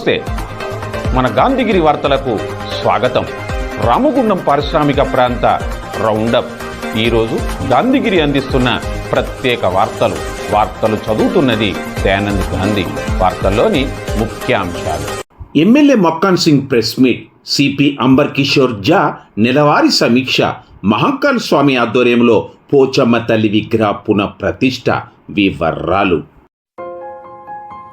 నమస్తే. మన గాంధీగిరి వార్తలకు స్వాగతం. రామగుండం పారిశ్రామిక ప్రాంత రౌండప్. ఈరోజు గాంధీగిరి అందిస్తున్న ప్రత్యేక వార్తలు. వార్తలు చదువుతున్నది దయానంద్ గాంధీ. వార్తల్లోని ముఖ్యాంశాలు. MLA Makkan Singh press meet. CP Amber Kishore Jha నెలవారీ సమీక్ష. మహంకాల్ స్వామి ఆధ్వర్యంలో పోచమ్మ తల్లి విగ్రహ పునః ప్రతిష్ట వివరాలు.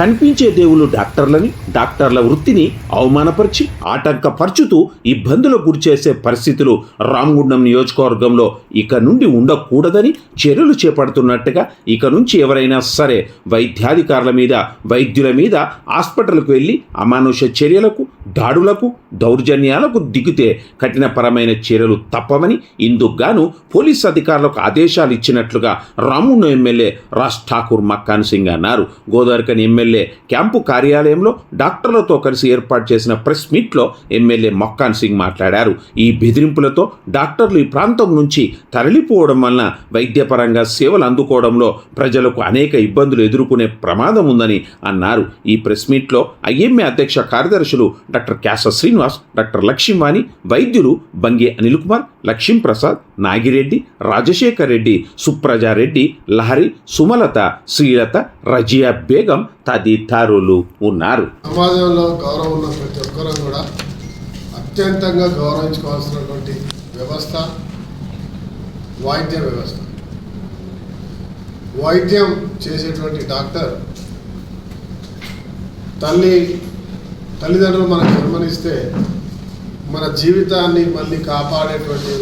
కనిపించే దేవుళ్ళు డాక్టర్లని డాక్టర్ల వృత్తిని అవమానపరిచి ఆటంకపరుచుతూ ఇబ్బందులకు గురిచేసే పరిస్థితులు రామగుండం నియోజకవర్గంలో ఇక నుండి ఉండకూడదని చర్యలు చేపడుతున్నట్టుగా ఇక నుంచి ఎవరైనా సరే వైద్యాధికారుల మీద వైద్యుల మీద హాస్పిటల్కు వెళ్ళి అమానుష చర్యలకు దాడులకు దౌర్జన్యాలకు దిగితే కఠినపరమైన చర్యలు తప్పవని ఇందుకుగాను పోలీస్ అధికారులకు ఆదేశాలు ఇచ్చినట్లుగా రామున్న ఎమ్మెల్యే రాజ్ ఠాకూర్ మక్కాన్ సింగ్ అన్నారు. గోదావరికని ఎమ్మెల్యే క్యాంపు కార్యాలయంలో డాక్టర్లతో కలిసి ఏర్పాటు చేసిన ప్రెస్ మీట్లో ఎమ్మెల్యే మక్కాన్ సింగ్ మాట్లాడారు. ఈ బెదిరింపులతో డాక్టర్లు ఈ ప్రాంతం నుంచి తరలిపోవడం వలన వైద్యపరంగా సేవలు అందుకోవడంలో ప్రజలకు అనేక ఇబ్బందులు ఎదుర్కొనే ప్రమాదం ఉందని అన్నారు. ఈ ప్రెస్ మీట్లో ఐఎంఏ అధ్యక్ష కార్యదర్శులు డాక్టర్ క్యాస శ్రీనివాస్ డాక్టర్ లక్ష్మీవాణి వైద్యులు బంగే అనిల్ కుమార్ లక్ష్మీ ప్రసాద్ నాగిరెడ్డి రాజశేఖర్ రెడ్డి సుప్రజారెడ్డి లహరి సుమలత శ్రీలత రజియా బేగం అధికారులు ఉన్నారు. సమాజంలో గౌరవం ఉన్న ప్రతి ఒక్కరూ కూడా అత్యంతంగా గౌరవించుకోవాల్సినటువంటి వ్యవస్థ వైద్య వ్యవస్థ. వైద్యం చేసేటువంటి డాక్టర్ తల్లి తల్లిదండ్రులు మనకు జన్మనిస్తే మన జీవితాన్ని మళ్ళీ కాపాడేటువంటి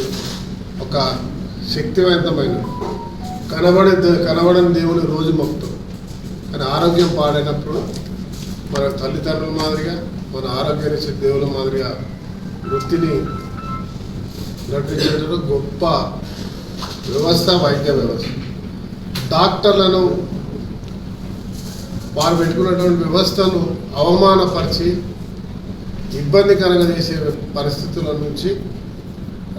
ఒక శక్తివంతమైన కనబడే కనబడని దేవుని రోజు మొక్కుతాం కానీ ఆరోగ్యం పాడైనప్పుడు మన తల్లిదండ్రుల మాదిరిగా మన ఆరోగ్యాన్ని దేవుల మాదిరిగా వృత్తిని నడిపించేటప్పుడు గొప్ప వ్యవస్థ వైద్య వ్యవస్థ. డాక్టర్లను వారు పెట్టుకున్నటువంటి వ్యవస్థను అవమానపరిచి ఇబ్బందికరంగా చేసే పరిస్థితుల నుంచి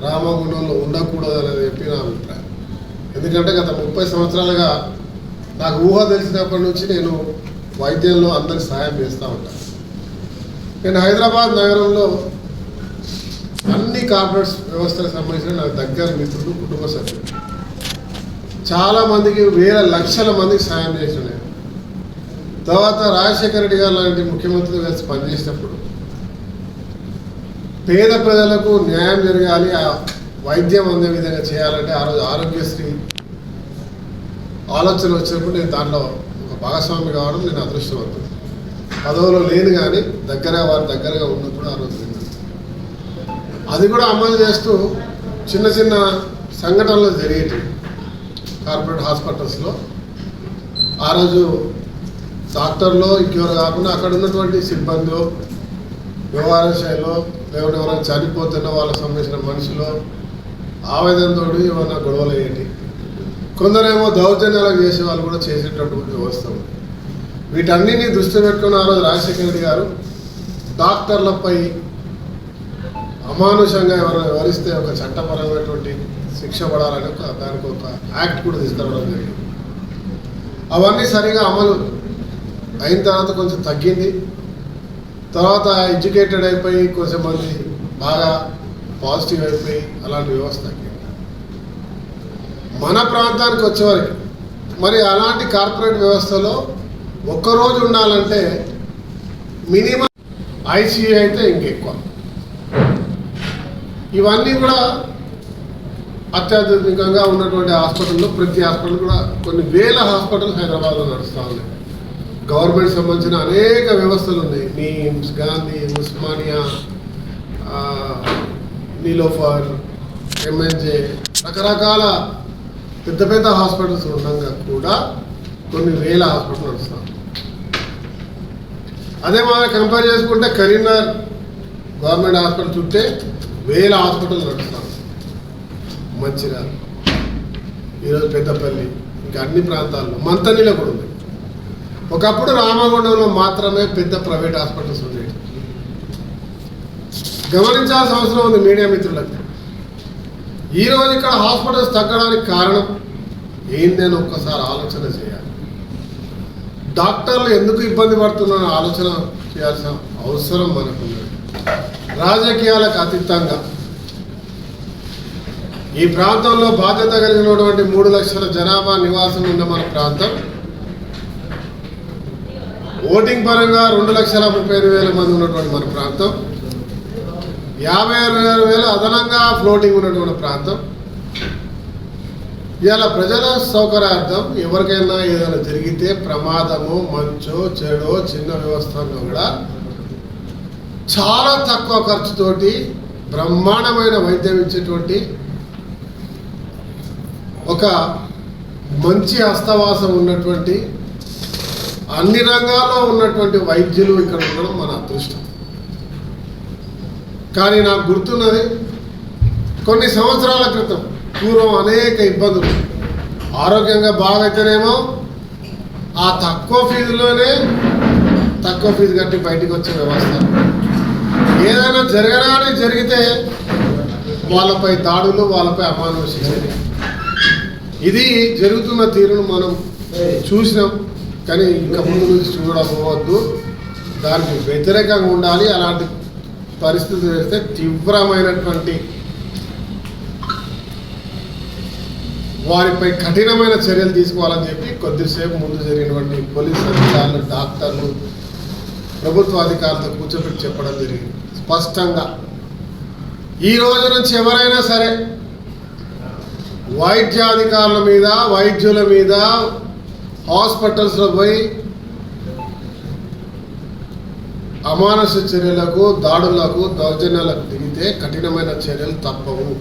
రామగుండంలో ఉండకూడదనేది చెప్పి నా అభిప్రాయం. ఎందుకంటే గత ముప్పై సంవత్సరాలుగా నాకు ఊహ తెలిసినప్పటి నుంచి నేను వైద్యంలో అందరికి సహాయం చేస్తూ ఉంటాను నేను హైదరాబాద్ నగరంలో అన్ని కార్పొరేట్స్ వ్యవస్థలకు సంబంధించిన నాకు దగ్గర మిత్రులు కుటుంబ సభ్యులు చాలామందికి వేల లక్షల మందికి సహాయం చేసిన నేను తర్వాత రాజశేఖర రెడ్డి గారు లాంటి ముఖ్యమంత్రులు కలిసి పనిచేసినప్పుడు పేద ప్రజలకు న్యాయం జరగాలి ఆ వైద్యం అందే విధంగా చేయాలంటే ఆ రోజు ఆరోగ్యశ్రీ ఆలోచన వచ్చినప్పుడు నేను దాంట్లో ఒక భాగస్వామి కావడం నేను అదృష్టవంతుడు. పదవిలో లేను కానీ దగ్గర వారి దగ్గరగా ఉన్నప్పుడు ఆ రోజు అది కూడా అమలు చేస్తూ చిన్న చిన్న సంఘటనలు జరిగేటివి. కార్పొరేట్ హాస్పిటల్స్లో. ఆ రోజు డాక్టర్లో ఇంకెవరు కాకుండా అక్కడ ఉన్నటువంటి సిబ్బందిలో వ్యవహార శైలిలో లేకుంటే ఎవరైనా చనిపోతున్న వాళ్ళకి సంబంధించిన మనుషులు ఆవేదనతో ఏమైనా గొడవలు అయ్యేటి కొందరేమో దౌర్జన్యాలకు చేసే వాళ్ళు కూడా చేసేటటువంటి వ్యవస్థ ఉంది. వీటన్నిటిని దృష్టి పెట్టుకుని ఆ రోజు రాజశేఖర రెడ్డి గారు డాక్టర్లపై అమానుషంగా ఎవరైనా వివరిస్తే ఒక చట్టపరమైనటువంటి శిక్ష పడాలని ఒక దానికి ఒక యాక్ట్ కూడా తీసుకురావడం జరిగింది. అవన్నీ సరిగా అమలు అయిన తర్వాత కొంచెం తగ్గింది. తర్వాత ఎడ్యుకేటెడ్ అయిపోయి కొంచెం మంది బాగా పాజిటివ్ అయిపోయి అలాంటి వ్యవస్థ మన ప్రాంతానికి వచ్చేవరకు. మరి అలాంటి కార్పొరేట్ వ్యవస్థలో ఒక్కరోజు ఉండాలంటే మినిమం ఐసీఏ అయితే ఇంకెక్కువ. ఇవన్నీ కూడా అత్యాధునికంగా ఉన్నటువంటి హాస్పిటల్లో ప్రతి హాస్పిటల్ కూడా కొన్ని వేల హాస్పిటల్ హైదరాబాద్లో నడుస్తూ ఉన్నాయి. గవర్నమెంట్ సంబంధించిన అనేక వ్యవస్థలు ఉన్నాయి. నీమ్స్ గాంధీ ఉస్మానియా నీలోఫర్ ఎంఎన్జే రకరకాల పెద్ద పెద్ద హాస్పిటల్స్ ఉండగా కూడా కొన్ని వేల హాస్పిటల్ నడుస్తాం అదే మనం కంపేర్ చేసుకుంటే కరీంనగర్ గవర్నమెంట్ హాస్పిటల్ చుట్టే వేల హాస్పిటల్ నడుస్తాం మంచిర్యాల ఈరోజు పెద్దపల్లి ఇంకా అన్ని ప్రాంతాల్లో మంతనీలో కూడా ఉంది ఒకప్పుడు రామగుండంలో మాత్రమే పెద్ద ప్రైవేట్ హాస్పిటల్స్ ఉండేవి. గమనించాల్సిన అవసరం ఉంది మీడియా మిత్రులకు ఈరోజు ఇక్కడ హాస్పిటల్స్ తగ్గడానికి కారణం ఏందని ఒక్కసారి ఆలోచన చేయాలి. డాక్టర్లు ఎందుకు ఇబ్బంది పడుతున్నారో ఆలోచన చేయాల్సిన అవసరం మనకు రాజకీయాలకు అతీతంగా ఈ ప్రాంతంలో బాధ్యత కలిగినటువంటి మూడు లక్షల జనాభా నివాసం ఉన్న మన ప్రాంతం. ఓటింగ్ పరంగా రెండు లక్షల ముప్పై ఐదు వేల మంది ఉన్నటువంటి మన ప్రాంతం. యాభై ఆరు వేల అదనంగా ఫ్లోటింగ్ ఉన్నటువంటి ప్రాంతం. ఇవాళ ప్రజల సౌకర్యార్థం ఎవరికైనా ఏదైనా జరిగితే ప్రమాదము మంచో చెడో చిన్న వ్యవస్థలో కూడా చాలా తక్కువ ఖర్చుతోటి బ్రహ్మాండమైన వైద్యం ఇచ్చేటువంటి ఒక మంచి హస్తవాసం ఉన్నటువంటి అన్ని రంగాల్లో ఉన్నటువంటి వైద్యులు ఇక్కడ ఉండడం మన అదృష్టం. కానీ నాకు గుర్తున్నది కొన్ని సంవత్సరాల క్రితం పూర్వం అనేక ఇబ్బందులు. ఆరోగ్యంగా బాగైతేనేమో ఆ తక్కువ ఫీజులోనే తక్కువ ఫీజు కట్టి బయటకు వచ్చే వ్యవస్థ. ఏదైనా జరగరాని జరిగితే వాళ్ళపై దాడులు వాళ్ళపై అమానుష ఇది జరుగుతున్న తీరును మనం చూసినాం కానీ ఇంకా ముందు నుంచి చూడకపోవద్దు దానికి వ్యతిరేకంగా ఉండాలి అలాంటి పరిస్థితి చేస్తే తీవ్రమైనటువంటి వారిపై కఠినమైన చర్యలు తీసుకోవాలని చెప్పి కొద్దిసేపు ముందు జరిగినటువంటి పోలీస్ అధికారులు డాక్టర్లు ప్రభుత్వ అధికారులతో కూర్చోబెట్టి చెప్పడం జరిగింది. స్పష్టంగా ఈ రోజు నుంచి ఎవరైనా సరే వైద్యాధికారుల మీద వైద్యుల మీద హాస్పిటల్స్లో పోయి అమానస చర్యలకు దాడులకు దౌర్జన్యాలకు దిగితే కఠినమైన చర్యలు తప్పవు.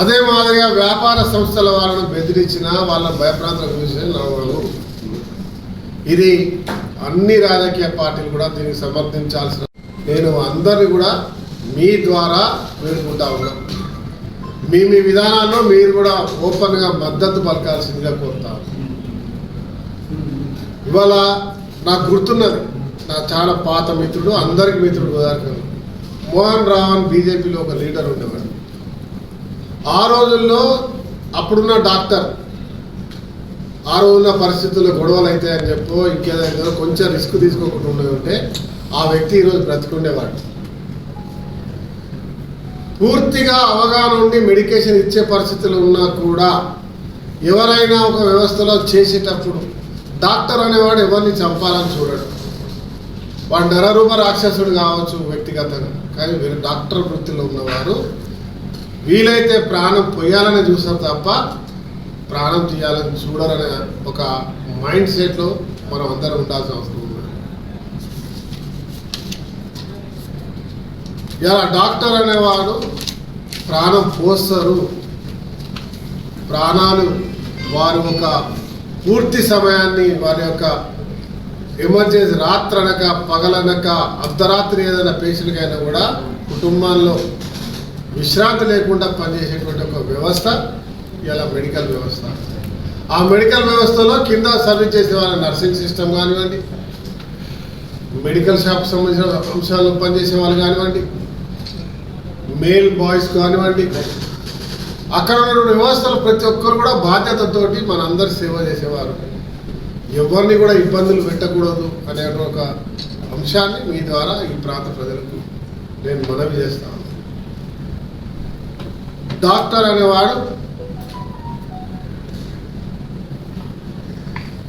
అదే మాదిరిగా వ్యాపార సంస్థల వాళ్ళను బెదిరించిన వాళ్ళ భయప్రాంతాలకు చూసిన నవ్వరు ఇది అన్ని రాజకీయ పార్టీలు కూడా దీనికి సమర్థించాల్సిన నేను అందరిని కూడా మీ ద్వారా వేడుకుంటా ఉన్నాం. మీ మీ విధానాల్లో మీరు కూడా ఓపెన్గా మద్దతు పలకాల్సిందిగా కోరుతాను ఇవాళ నాకు గుర్తున్నది. నా చాలా పాత మిత్రుడు అందరికి మిత్రుడు గోదావరి. మోహన్ రావన్ బీజేపీలో ఒక లీడర్ ఉండేవాడు. ఆ రోజుల్లో అప్పుడున్న డాక్టర్ ఆ రోజున పరిస్థితుల్లో గొడవలు అవుతాయని చెప్పో ఇంకేదైనా కొంచెం రిస్క్ తీసుకోకుండా ఉండే ఉంటే ఆ వ్యక్తి ఈరోజు బ్రతికుండేవాడు. పూర్తిగా అవగాహన ఉండి మెడికేషన్ ఇచ్చే పరిస్థితులు ఉన్నా కూడా ఎవరైనా ఒక వ్యవస్థలో చేసేటప్పుడు డాక్టర్ అనేవాడు ఎవరిని చంపాలని చూడడు. వాడు నరరూప రాక్షసుడు కావచ్చు వ్యక్తిగతంగా. కానీ వీరు డాక్టర్ వృత్తిలో ఉన్నవారు. వీలైతే ప్రాణం పొయ్యాలని చూస్తారు తప్ప ప్రాణం తీయాలని చూడాలనే ఒక మైండ్ సెట్లో మనం అందరం ఉండాల్సిన అవసరం ఉంది. ఇలా డాక్టర్ అనేవాడు ప్రాణం పోస్తారు. ప్రాణాలు వారి ఒక పూర్తి సమయాన్ని వారి యొక్క ఎమర్జెన్సీ రాత్రి అనక పగలనక అర్ధరాత్రి ఏదైనా పేషెంట్కి అయినా కూడా కుటుంబాల్లో విశ్రాంతి లేకుండా పనిచేసేటువంటి ఒక వ్యవస్థ ఇలా మెడికల్ వ్యవస్థ. ఆ మెడికల్ వ్యవస్థలో కింద సర్వీస్ చేసే వాళ్ళ నర్సింగ్ సిస్టమ్ కానివ్వండి మెడికల్ షాప్ సంబంధించిన అంశాలు పనిచేసే వాళ్ళు కానివ్వండి మేల్ బాయ్స్ కానివ్వండి అక్కడ ఉన్న వ్యవస్థలు ప్రతి ఒక్కరు కూడా బాధ్యతతోటి మనందరి సేవ చేసేవారు. ఎవరిని కూడా ఇబ్బందులు పెట్టకూడదు అనే ఒక అంశాన్ని మీ ద్వారా ఈ ప్రాంత ప్రజలకు నేను మనవి చేస్తాను డాక్టర్ అనేవాడు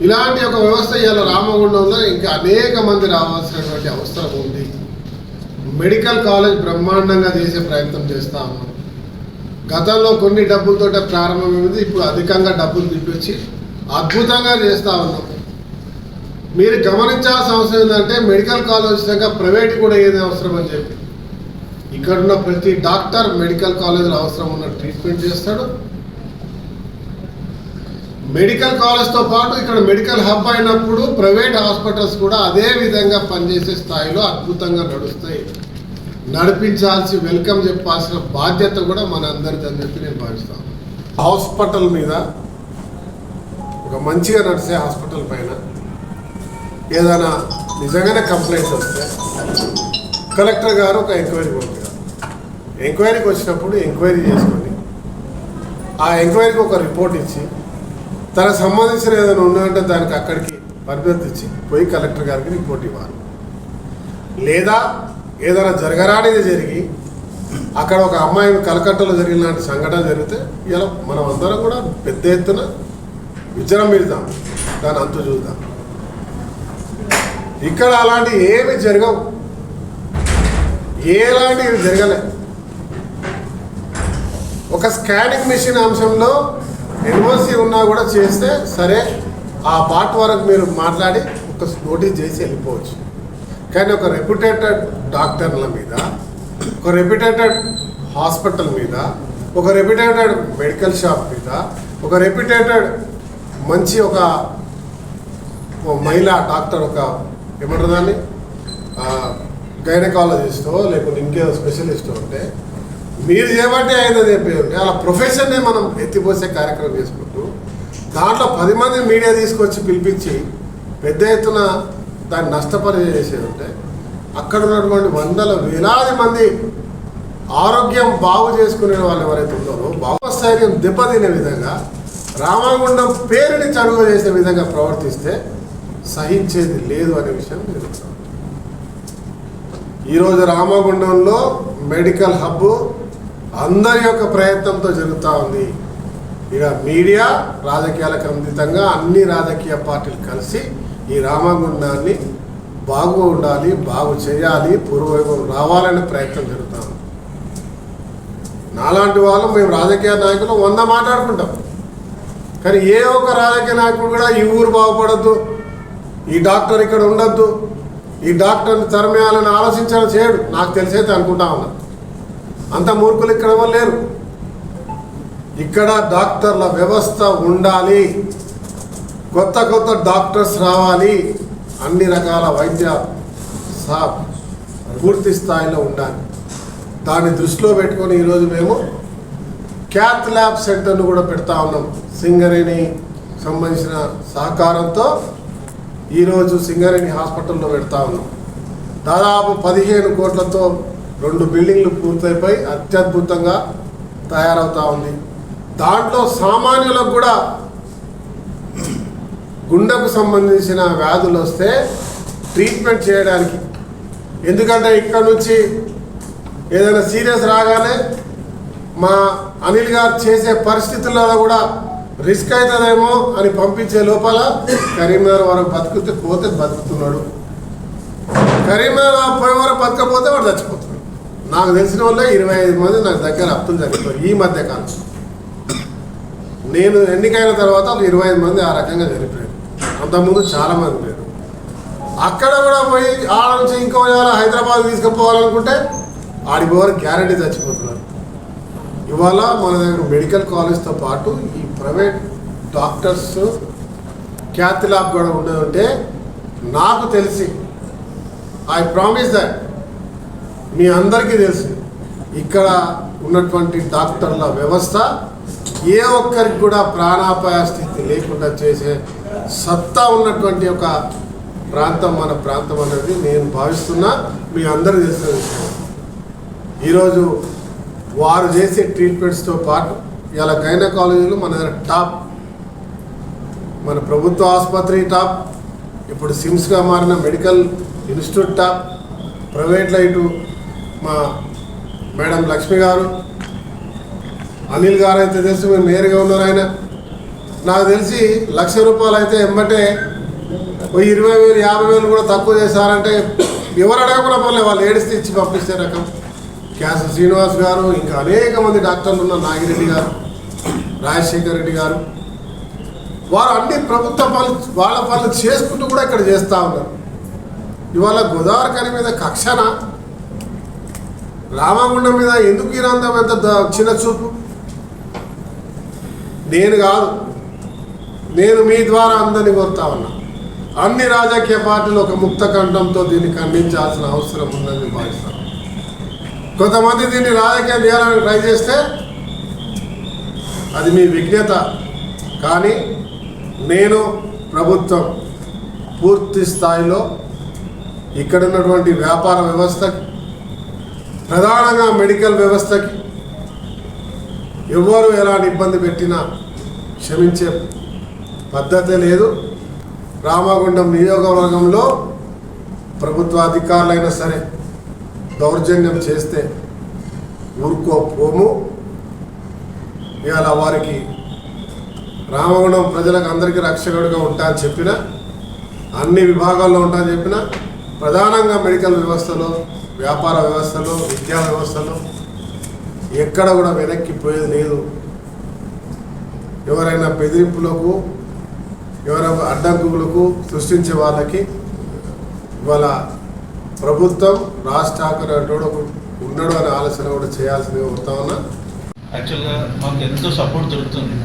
ఇలాంటి ఒక వ్యవస్థ ఇవాళ రామగుండంలో ఇంకా అనేక మంది రావాల్సినటువంటి అవసరం ఉంది. మెడికల్ కాలేజ్ బ్రహ్మాండంగా చేసే ప్రయత్నం చేస్తా ఉన్నాం. గతంలో కొన్ని డబ్బులతో ప్రారంభమైంది ఇప్పుడు అధికంగా డబ్బులు తిప్పించి అద్భుతంగా చేస్తా ఉన్నాం. మీరు గమనించాల్సిన అవసరం ఏంటంటే మెడికల్ కాలేజ్ వచ్చినాక ప్రైవేట్ కూడా ఏది అవసరం అని చెప్పి. ఇక్కడున్న ప్రతి డాక్టర్ మెడికల్ కాలేజీలో అవసరం ఉన్న ట్రీట్మెంట్ చేస్తాడు. మెడికల్ కాలేజ్తో పాటు ఇక్కడ మెడికల్ హబ్ అయినప్పుడు ప్రైవేట్ హాస్పిటల్స్ కూడా అదే విధంగా పనిచేసే స్థాయిలో అద్భుతంగా నడుస్తాయి. నడిపించాల్సి వెల్కమ్ చెప్పాల్సిన బాధ్యత కూడా మన అందరిది అని చెప్పి నేను భావిస్తాను. హాస్పిటల్ మీద ఒక మంచిగా నడిచే హాస్పిటల్ పైన ఏదైనా నిజంగానే కంప్లైంట్స్ వస్తే కలెక్టర్ గారు ఒక ఎంక్వైరీ పంపారు. ఎంక్వైరీకి వచ్చినప్పుడు ఎంక్వైరీ చేసుకొని ఆ ఎంక్వైరీకి ఒక రిపోర్ట్ ఇచ్చి తనకు సంబంధించిన ఏదైనా ఉన్నాయంటే దానికి అక్కడికి పరిమితి ఇచ్చి పోయి కలెక్టర్ గారికి రిపోర్ట్ ఇవ్వాలి. లేదా ఏదైనా జరగరానిది జరిగి అక్కడ ఒక అమ్మాయి కలకట్టలో జరిగిన లాంటి సంఘటన జరిగితే ఇలా మనం అందరం కూడా పెద్ద ఎత్తున విజృంభిద్దాం. దాని అంతు చూద్దాం. ఇక్కడ అలాంటివి ఏమి జరగవు. ఎలాంటివి జరగలే. ఒక స్కానింగ్ మిషన్ అంశంలో ఎన్ఓసి ఉన్నా కూడా చేస్తే సరే ఆ పార్ట్ వరకు మీరు మాట్లాడి ఒక నోటీస్ చేసి వెళ్ళిపోవచ్చు. కానీ ఒక రెప్యుటేటెడ్ డాక్టర్ల మీద ఒక రెప్యుటేటెడ్ హాస్పిటల్ మీద ఒక రెప్యుటేటెడ్ మెడికల్ షాప్ మీద ఒక రెప్యుటేటెడ్ మంచి ఒక మహిళా డాక్టర్ ఒక ఏమంటారు దాన్ని? గైనకాలజిస్టో లేకుంటే ఇంకేదో స్పెషలిస్టో ఉంటే మీరు చేయబట్టే ఆయన చెప్పి ఉంటే అలా ప్రొఫెషన్నే మనం ఎత్తిపోసే కార్యక్రమం చేసుకుంటూ దాంట్లో పది మంది మీడియా తీసుకొచ్చి పిలిపించి పెద్ద ఎత్తున దాన్ని నష్టపరి చేసేది ఉంటే అక్కడ ఉన్నటువంటి వందల వేలాది మంది ఆరోగ్యం బాగు చేసుకునే వాళ్ళు ఎవరైతే ఉన్నారో భావస్థైర్యం దెబ్బతినే విధంగా రామగుండం పేరుని చదువు చేసే విధంగా ప్రవర్తిస్తే సహించేది లేదు అనే విషయం మీరు ఈరోజు రామగుండంలో మెడికల్ హబ్ అందరి యొక్క ప్రయత్నంతో జరుగుతూ ఉంది. ఇక మీడియా రాజకీయాలకు అందితంగా అన్ని రాజకీయ పార్టీలు కలిసి ఈ రామగుండాన్ని బాగు ఉండాలి బాగు చేయాలి పూర్వవైభవం రావాలనే ప్రయత్నం జరుగుతాం నాలాంటి వాళ్ళు మేము రాజకీయ నాయకులు వంద మాట్లాడుకుంటాం. కానీ ఏ ఒక్క రాజకీయ నాయకుడు కూడా ఈ ఊరు బాగుపడద్దు ఈ డాక్టర్ ఇక్కడ ఉండొద్దు. ఈ డాక్టర్ని తరమేయాలని ఆలోచించడం చేయడు. నాకు తెలిసైతే అనుకుంటా ఉన్నా. అంత మూర్ఖులు ఇక్కడ లేరు. ఇక్కడ డాక్టర్ల వ్యవస్థ ఉండాలి. కొత్త కొత్త డాక్టర్స్ రావాలి. అన్ని రకాల వైద్య సా పూర్తి స్థాయిలో ఉండాలి. దాన్ని దృష్టిలో పెట్టుకొని ఈరోజు మేము క్యాత్ ల్యాబ్ సెంటర్ను కూడా పెడతా ఉన్నాం. సింగరేణి సంబంధించిన సహకారంతో ఈరోజు సింగరేణి హాస్పిటల్లో పెడతా ఉన్నాం. దాదాపు పదిహేను కోట్లతో రెండు బిల్డింగ్లు పూర్తయిపోయి అత్యద్భుతంగా తయారవుతా ఉంది. దాంట్లో సామాన్యులకు కూడా గుండెకు సంబంధించిన వ్యాధులు వస్తే ట్రీట్మెంట్ చేయడానికి. ఎందుకంటే ఇక్కడ నుంచి ఏదైనా సీరియస్ రాగానే మా అనిల్ గారు చేసే పరిస్థితుల్లో కూడా రిస్క్ అవుతుందేమో అని పంపించే లోపల కరీంనగర్ వరకు బతుకుతే పోతే బతుకుతున్నాడు. కరీంనగర్ పోయే వరకు బతకపోతే వాడు చచ్చిపోతున్నాడు. నాకు తెలిసిన వల్ల ఇరవై ఐదు మంది నాకు దగ్గర అప్పులు చనిపోయారు ఈ మధ్య కాలం నేను ఎన్నికైన తర్వాత ఇరవై ఐదు మంది ఆ రకంగా చనిపోయారు. అంతకుముందు చాలా మంది లేరు అక్కడ కూడా పోయి ఆడ నుంచి ఇంకో హైదరాబాద్ తీసుకుపోవాలనుకుంటే ఆడిపోవారు గ్యారంటీ చచ్చిపోతున్నారు. ఇవాళ మన దగ్గర మెడికల్ కాలేజ్తో పాటు ఈ ప్రైవేట్ డాక్టర్స్ క్యాత్ ల్యాబ్ కూడా ఉండదంటే నాకు తెలిసి ఐ ప్రామిస్ దట్ మీ అందరికీ తెలుసు ఇక్కడ ఉన్నటువంటి డాక్టర్ల వ్యవస్థ ఏ ఒక్కరికి కూడా ప్రాణాపాయ స్థితి లేకుండా చేసే సత్తా ఉన్నటువంటి ఒక ప్రాంతం మన ప్రాంతం అనేది నేను భావిస్తున్నా మీ అందరూ తెలిసిన విషయం ఈరోజు వారు చేసే ట్రీట్మెంట్స్తో పాటు ఇలా గైనకాలజీలో మన దగ్గర టాప్ మన ప్రభుత్వ ఆసుపత్రి టాప్ ఇప్పుడు సిమ్స్గా మారిన మెడికల్ ఇన్స్టిట్యూట్ టాప్ ప్రైవేట్లో ఇటు మా మేడం లక్ష్మి గారు అనిల్ గారు అయితే తెలుసు మీరు నేరుగా ఉన్నారు ఆయన. నాకు తెలిసి లక్ష రూపాయలు అయితే ఎమ్మటే ఓ ఇరవై వేలు యాభై వేలు కూడా తక్కువ చేశారంటే ఎవరు అడగకుండా పర్లేదు వాళ్ళు ఏడిస్తే ఇచ్చి పంపిస్తే రకం. క్యాస శ్రీనివాస్ గారు ఇంకా అనేక మంది డాక్టర్లు ఉన్న నాగిరెడ్డి గారు. రాజశేఖర్ రెడ్డి గారు. వారు అన్ని ప్రభుత్వ పనులు వాళ్ళ పనులు చేసుకుంటూ కూడా ఇక్కడ చేస్తూ ఉన్నారు. ఇవాళ గోదావరి కని మీద కక్షన రామగుండం మీద ఎందుకు ఈ ఎంత చిన్న చూపు? నేను కాదు. నేను మీ ద్వారా అందరినీ కోరుతా ఉన్నా. అన్ని రాజకీయ పార్టీలు ఒక ముక్త కంఠంతో దీన్ని ఖండించాల్సిన అవసరం ఉందని భావిస్తాను కొంతమంది దీన్ని రాజకీయం చేయాలని ట్రై చేస్తే అది మీ విజ్ఞత. కానీ నేను ప్రభుత్వం పూర్తి స్థాయిలో ఇక్కడ ఉన్నటువంటి వ్యాపార వ్యవస్థకి ప్రధానంగా మెడికల్ వ్యవస్థకి ఎవరు ఎలాంటి ఇబ్బంది పెట్టినా క్షమించే పద్ధతే లేదు. రామగుండం నియోజకవర్గంలో ప్రభుత్వ అధికారులైనా సరే దౌర్జన్యం చేస్తే ఊరుకోపోము. ఇవాళ వారికి రామగుణం ప్రజలకు అందరికీ రక్షకుడిగా ఉంటా అని చెప్పిన అన్ని విభాగాల్లో ఉంటా అని చెప్పిన ప్రధానంగా మెడికల్ వ్యవస్థలో వ్యాపార వ్యవస్థలో విద్యా వ్యవస్థలో ఎక్కడ కూడా వెనక్కి పోయేది లేదు. ఎవరైనా బెదిరింపులకు ఎవరైనా అడ్డంకులకు సృష్టించే వాళ్ళకి ఇవాళ ప్రభుత్వం రాజ్ ఠాకర్ అంటూ ఉన్నాడు అనే ఆలోచన కూడా చేయాల్సిందిగా వస్తా ఉన్నా. యాక్చువల్గా మాకు ఎంతో సపోర్ట్ దొరుకుతుంది.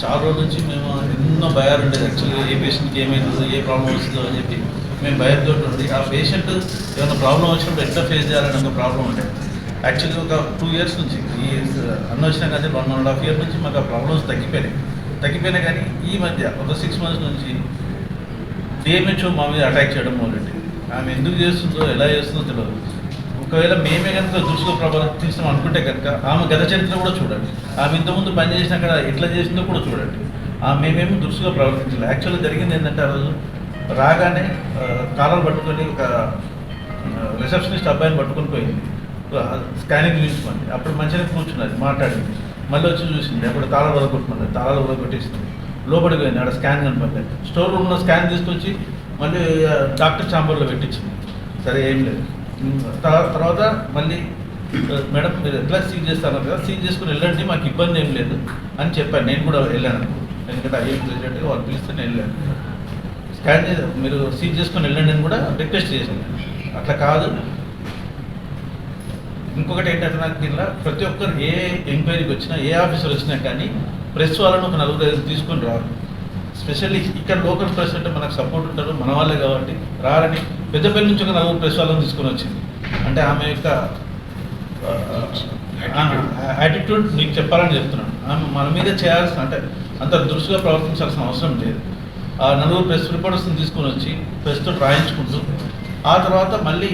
చాలా రోజుల నుంచి మేము ఎన్నో భయాలు ఉండేది. యాక్చువల్గా ఏ పేషెంట్కి ఏమైతుందో ఏ ప్రాబ్లం వస్తుందో అని చెప్పి మేము భయంతో ఉండి ఆ పేషెంట్ ఏమైనా ప్రాబ్లం వచ్చినప్పుడు ఎట్లా ఫేస్ చేయాలని ఒక ప్రాబ్లం ఉండేది యాక్చువల్గా ఒక టూ ఇయర్స్ నుంచి ఈ అన్న వచ్చినా కానీ వన్ అండ్ హాఫ్ ఇయర్ నుంచి మాకు ఆ ప్రాబ్లమ్స్ తగ్గిపోయినాయి. తగ్గిపోయినాయి కానీ ఈ మధ్య ఒక సిక్స్ మంత్స్ నుంచి డిఎంహెచ్ఓ మా మీద అటాక్ చేయడం మొదలెట్టి ఆమె ఎందుకు చేస్తుందో ఎలా చేస్తుందో తెలియదు. ఒకవేళ మేమే కనుక దృష్టిలో ప్రవర్తిస్తాం అనుకుంటే కనుక ఆమె గత చరిత్ర కూడా చూడండి. ఆమె ఇంతకుముందు పని చేసిన అక్కడ ఎట్లా చేసిందో కూడా చూడండి. ఆ మేమేమో దృష్టిలో ప్రవర్తించాలి యాక్చువల్గా జరిగింది ఏంటంటే ఆ రోజు రాగానే కాలర్ పట్టుకొని ఒక రిసెప్షనిస్ట్ అబ్బాయిని పట్టుకొని పోయింది. స్కానింగ్ చూసుకోండి అప్పుడు మంచిగా కూర్చున్నది మాట్లాడింది. మళ్ళీ వచ్చి చూసింది అప్పుడు తాళాలు వదలగొట్టుకున్నది తాళాలు వదలగొట్టేసింది లోపలికి పోయింది ఆడ స్కాన్ కనపడలేదు. స్టోర్ రూమ్లో స్కాన్ తీసుకొచ్చి మళ్ళీ డాక్టర్ ఛాంబర్లో పెట్టించింది. సరే ఏం లేదు. తర్వాత మళ్ళీ మేడం మీరు ఎట్లా సీజ్ చేస్తాను కదా సీజ్ చేసుకుని వెళ్ళండి మాకు ఇబ్బంది ఏం లేదు అని చెప్పాను నేను కూడా వెళ్ళాను. ఎందుకంటే ఐఎం ప్రెసిడెంట్గా వాళ్ళు పిలిస్తే వెళ్ళాను. స్కాన్ చేసి మీరు సీజ్ చేసుకుని వెళ్ళండి అని కూడా రిక్వెస్ట్ చేశాను. అట్లా కాదు. ఇంకొకటి ఏంటంటే నాకు దీనిలో ప్రతి ఒక్కరు ఏ ఎంక్వైరీకి వచ్చినా ఏ ఆఫీసర్ వచ్చినా కానీ ప్రెస్ వాళ్ళని ఒక నలుగురు తీసుకొని రారు. స్పెషల్లీ ఇక్కడ లోకల్ ప్రెస్ అంటే మనకు సపోర్ట్ ఉంటారు మన వాళ్ళే కాబట్టి రారని పెద్దపల్లి నుంచి ఒక నలుగురు ప్రెస్ వాళ్ళని తీసుకొని వచ్చింది. అంటే ఆమె యొక్క యాటిట్యూడ్ మీకు చెప్పాలని చెప్తున్నాను. ఆమె మన మీద చేయాల్సిన అంటే అంత దృష్టిగా ప్రవర్తించాల్సిన అవసరం లేదు. ఆ నలుగురు ప్రెస్ రిపోర్టర్స్ని తీసుకొని వచ్చి ప్రెస్తో రాయించుకుంటూ ఆ తర్వాత మళ్ళీ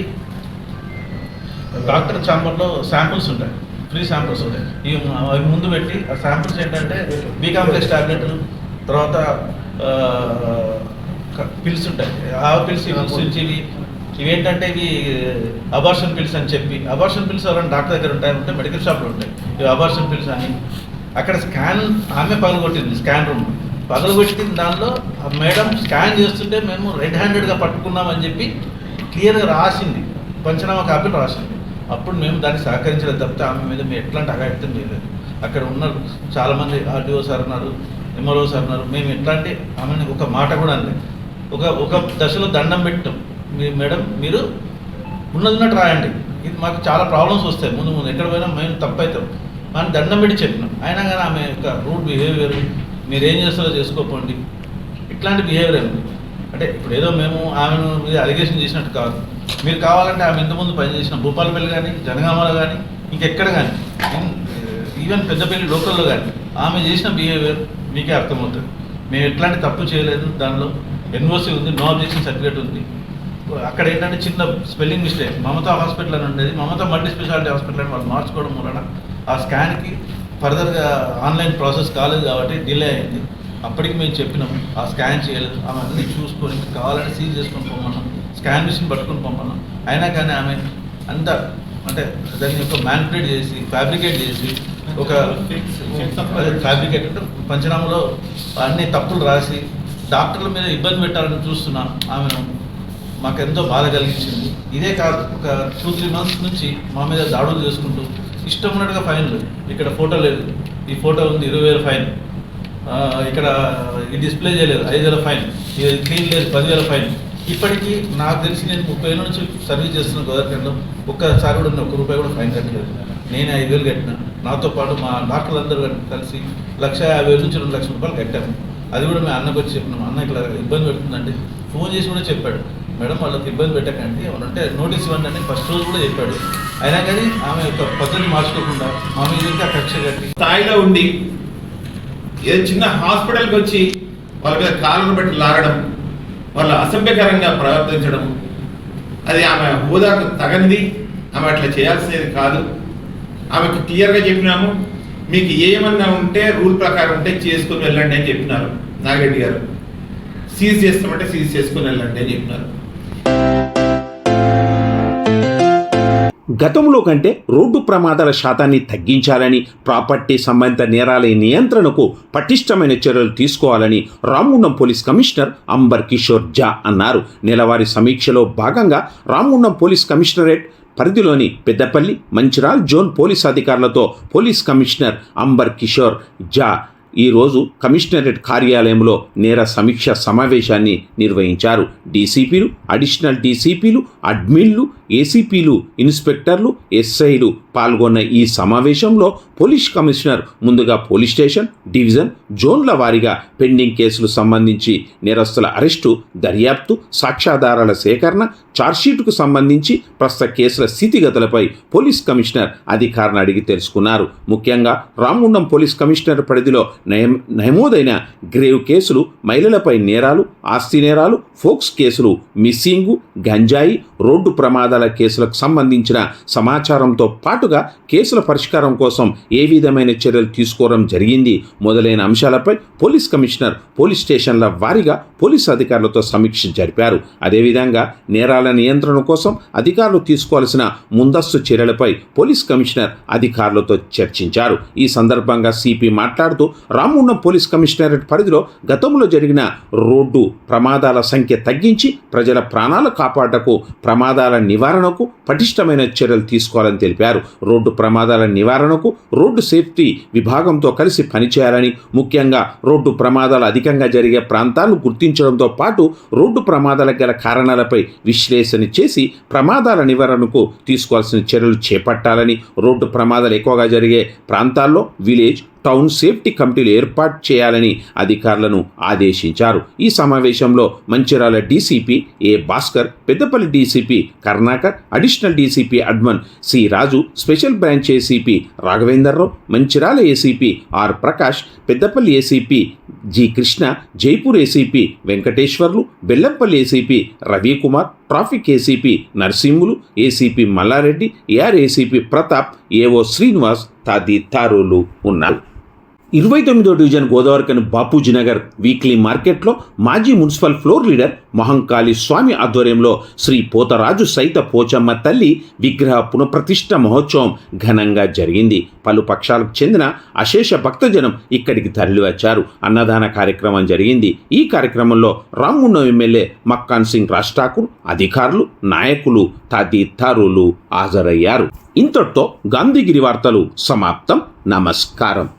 డాక్టర్ ఛాంబర్లో శాంపుల్స్ ఉంటాయి ఫ్రీ శాంపుల్స్ ఉంటాయి. ఇవి అవి ముందు పెట్టి ఆ శాంపుల్స్ ఏంటంటే బీకాంప్లెక్స్ టాబ్లెట్లు తర్వాత పిల్స్ ఉంటాయి ఆ పిల్స్ ఇవి ఇవేంటంటే ఇవి అబార్షన్ పిల్స్ అని చెప్పి. అబార్షన్ పిల్స్ ఎవరైనా డాక్టర్ దగ్గర ఉంటాయి ఉంటే మెడికల్ షాప్లో ఉంటాయి. ఇవి అబార్షన్ పిల్స్ అని. అక్కడ స్కాన్ ఆమె పగలగొట్టింది స్కాన్ రూమ్. పగలగొట్టిన దానిలో ఆ మేడం స్కాన్ చేస్తుంటే మేము రెడ్ హ్యాండెడ్గా పట్టుకున్నామని చెప్పి క్లియర్గా రాసింది. పంచనామా కాపీలు రాసింది. అప్పుడు మేము దాన్ని సహకరించలేదు తప్పితే ఆమె మీద మేము ఎట్లాంటి అగాయత్తం చేయలేదు. అక్కడ ఉన్నారు చాలామంది ఆర్డీఓ సార్ ఉన్నారు. ఎంఆర్ఓ సార్ ఉన్నారు. మేము ఎట్లాంటి ఆమెను ఒక మాట కూడా అనలేదు. ఒక ఒక దశలో దండం పెట్టాం. మీ మేడం మీరు ఉన్నదిన్నట్టు రాయండి. ఇది మాకు చాలా ప్రాబ్లమ్స్ వస్తాయి. ముందు ముందు ఎక్కడ పోయినా మేము తప్పైతాం. మనం దండం పెట్టి చెప్పినాం. అయినా కానీ ఆమె యొక్క రూట్ బిహేవియర్ మీరు ఏం చేస్తారో చేసుకోకండి ఇట్లాంటి బిహేవియర్ ఏమి అంటే ఇప్పుడు ఏదో మేము ఆమెను మీద అలిగేషన్ చేసినట్టు కాదు. మీరు కావాలంటే ఆమె ఇంతకుముందు పనిచేసిన భూపాలపల్లి కానీ జనగామలో కానీ ఇంకెక్కడ కానీ ఈవెన్ పెద్దపల్లి లోకల్లో కానీ ఆమె చేసిన బిహేవియర్ మీకే అర్థమవుతుంది. మేము ఎట్లాంటి తప్పు చేయలేదు దానిలో. ఎన్ఓసి ఉంది నో అబ్జెక్షన్ సర్టిఫికేట్ ఉంది. అక్కడ ఏంటంటే చిన్న స్పెల్లింగ్ మిస్టేక్. మమతా హాస్పిటల్ అని ఉండేది. మమతా మల్టీ స్పెషాలిటీ హాస్పిటల్ అని వాళ్ళు మార్చుకోవడం వలన ఆ స్కాన్కి ఫర్దర్గా ఆన్లైన్ ప్రాసెస్ కాలేదు కాబట్టి డిలే అయింది. అప్పటికి మేము చెప్పినాం ఆ స్కాన్ చేయలేదు. ఆమె అన్నీ చూసుకొని కావాలని కావాలంటే సీజ్ చేసుకొని పోమన్నాం స్కాన్ మిషన్ పట్టుకొని పొమ్మన్నాం అయినా కానీ ఆమె అంత అంటే దాన్ని యొక్క మ్యానిపులేట్ చేసి ఫ్యాబ్రికేట్ చేసి ఒక ఫ్యాబ్రికేట్ అంటే పంచనామలో అన్ని తప్పులు రాసి డాక్టర్ల మీద ఇబ్బంది పెట్టాలని చూస్తున్నాం ఆమెను మాకెంతో బాధ కలిగించింది. ఇదే కాదు ఒక టూ త్రీ మంత్స్ నుంచి మా మీద దాడులు చేసుకుంటూ ఇష్టం ఉన్నట్టుగా ఫైన్లు ఇక్కడ ఫోటో లేదు. ఈ ఫోటో ఉంది ఇరవై వేల ఫైన్ ఇక్కడ ఈ డిస్ప్లే చేయలేదు ఐదు వేల ఫైన్ ఇది క్లీన్ లేదు పదివేల ఫైన్ ఇప్పటికీ నాకు తెలిసి నేను ముప్పై ఏళ్ళ నుంచి సర్వీస్ చేస్తున్న గోదావరిలో ఒక్కసారి కూడా నేను ఒక్క రూపాయి కూడా ఫైన్ కట్టలేదు. నేనే ఐదు వేలు కట్టిన. నాతో పాటు మా డాక్టర్లు అందరూ కలిసి లక్ష యాభై వేల నుంచి రెండు లక్షల రూపాయలు కట్టాము అది కూడా మేము అన్నకు వచ్చి చెప్పినాం అన్న ఇట్లా ఇబ్బంది పెడుతుందండి ఫోన్ చేసి కూడా చెప్పాడు. మేడం వాళ్ళకి ఇబ్బంది పెట్టకండి. ఏమన్నా అంటే నోటీస్ ఇవ్వండి అని ఫస్ట్ రోజు కూడా చెప్పాడు. అయినా కానీ ఆమె యొక్క పద్ధతి మార్చుకోకుండా మా మీద ఇంకా కక్ష కట్టి స్థాయిలో ఉండి ఏదో చిన్న హాస్పిటల్కి వచ్చి వాళ్ళ మీద కాళ్ళను బట్టి లాగడం వాళ్ళ అసభ్యకరంగా ప్రవర్తించడం అది ఆమె హోదాకు తగనిది. ఆమె అట్లా చేయాల్సినది కాదు. ఆమెకు క్లియర్గా చెప్పినాము మీకు ఏమన్నా ఉంటే రూల్ ప్రకారం ఉంటే చేసుకుని వెళ్ళండి అని చెప్పినారు నాగరెడ్డి గారు. సీజ్ చేస్తామంటే సీజ్ చేసుకుని వెళ్ళండి అని చెప్పినారు. గతంలో కంటే రోడ్డు ప్రమాదాల శాతాన్ని తగ్గించాలని ప్రాపర్టీ సంబంధిత నేరాల నియంత్రణకు పటిష్టమైన చర్యలు తీసుకోవాలని Ramagundam police commissioner amber Kishore Jha అన్నారు. నెలవారీ సమీక్షలో భాగంగా రామగుండం పోలీస్ కమిషనరేట్ పరిధిలోని పెద్దపల్లి మంచిరాల్ జోన్ పోలీస్ అధికారులతో police commissioner amber Kishore Jha ఈరోజు కమిషనరేట్ కార్యాలయంలో నేర సమీక్ష సమావేశాన్ని నిర్వహించారు. డీసీపీలు అడిషనల్ డీసీపీలు అడ్మిన్లు ఏసీపీలు ఇన్స్పెక్టర్లు ఎస్ఐలు పాల్గొన్న ఈ సమావేశంలో పోలీస్ కమిషనర్ ముందుగా పోలీస్ స్టేషన్ డివిజన్ జోన్ల వారీగా పెండింగ్ కేసులు సంబంధించి నేరస్తుల అరెస్టు దర్యాప్తు సాక్ష్యాధారాల సేకరణ చార్జ్షీటుకు సంబంధించి ప్రస్తుత కేసుల స్థితిగతులపై పోలీస్ కమిషనర్ అధికారులను అడిగి తెలుసుకున్నారు. ముఖ్యంగా రామగుండం పోలీస్ కమిషనర్ పరిధిలో నయం నమోదైన గ్రేవ్ కేసులు మహిళలపై నేరాలు ఆస్తి నేరాలు ఫోక్స్ కేసులు మిస్సింగు గంజాయి రోడ్డు ప్రమాదాల కేసులకు సంబంధించిన సమాచారంతో పాటుగా కేసుల పరిష్కారం కోసం ఏ విధమైన చర్యలు తీసుకోవడం జరిగింది మొదలైన అంశాలపై పోలీస్ కమిషనర్ పోలీస్ స్టేషన్ల వారీగా పోలీస్ అధికారులతో సమీక్ష జరిపారు. అదేవిధంగా నేరాల నియంత్రణ కోసం అధికారులు తీసుకోవాల్సిన ముందస్తు చర్యలపై పోలీస్ కమిషనర్ అధికారులతో చర్చించారు. ఈ సందర్భంగా సిపి మాట్లాడుతూ రామగుండం పోలీస్ కమిషనరేట్ పరిధిలో గతంలో జరిగిన రోడ్డు ప్రమాదాల సంఖ్య తగ్గించి ప్రజల ప్రాణాలు కాపాడటకు ప్రమాదాల నివారణకు పటిష్టమైన చర్యలు తీసుకోవాలని తెలిపారు. రోడ్డు ప్రమాదాల నివారణకు రోడ్డు సేఫ్టీ విభాగంతో కలిసి పనిచేయాలని ముఖ్యంగా రోడ్డు ప్రమాదాలు అధికంగా జరిగే ప్రాంతాలను గుర్తించడంతో పాటు రోడ్డు ప్రమాదాలకు గల కారణాలపై విశ్లేషణ చేసి ప్రమాదాల నివారణకు తీసుకోవాల్సిన చర్యలు చేపట్టాలని రోడ్డు ప్రమాదాలు ఎక్కువగా జరిగే ప్రాంతాల్లో విలేజ్ టౌన్ సేఫ్టీ కమిటీలు ఏర్పాటు చేయాలని అధికారులను ఆదేశించారు. ఈ సమావేశంలో Mancherial DCP A Bhaskar Peddapalli DCP Karnakar additional DCP admin C Raju special branch ACP Raghavender Rao Mancherial ACP R Prakash Peddapalli ACP G Krishna Jaipur ACP Venkateshwarlu Bellampalli ACP Ravikumar traffic ACP Narasimhulu ACP Mallareddy AR ACP Pratap AO Srinivas తదితరులు ఉన్నారు. ఇరవై తొమ్మిదో division Godavarikhani Bapuji Nagar weekly మార్కెట్లో మాజీ municipal floor leader Mahankali Swamy ఆధ్వర్యంలో శ్రీ పోతరాజు సైత పోచమ్మ తల్లి విగ్రహ పునఃప్రతిష్ఠ మహోత్సవం ఘనంగా జరిగింది. పలు పక్షాలకు చెందిన అశేష భక్తజనం ఇక్కడికి తరలివచ్చారు. అన్నదాన కార్యక్రమం జరిగింది. ఈ కార్యక్రమంలో రామ్మున్న ఎమ్మెల్యే మక్కాన్ సింగ్ రాజ్ ఠాకూర్ అధికారులు నాయకులు తదితరులు హాజరయ్యారు. ఇంతటితో గాంధీగిరి వార్తలు సమాప్తం. నమస్కారం.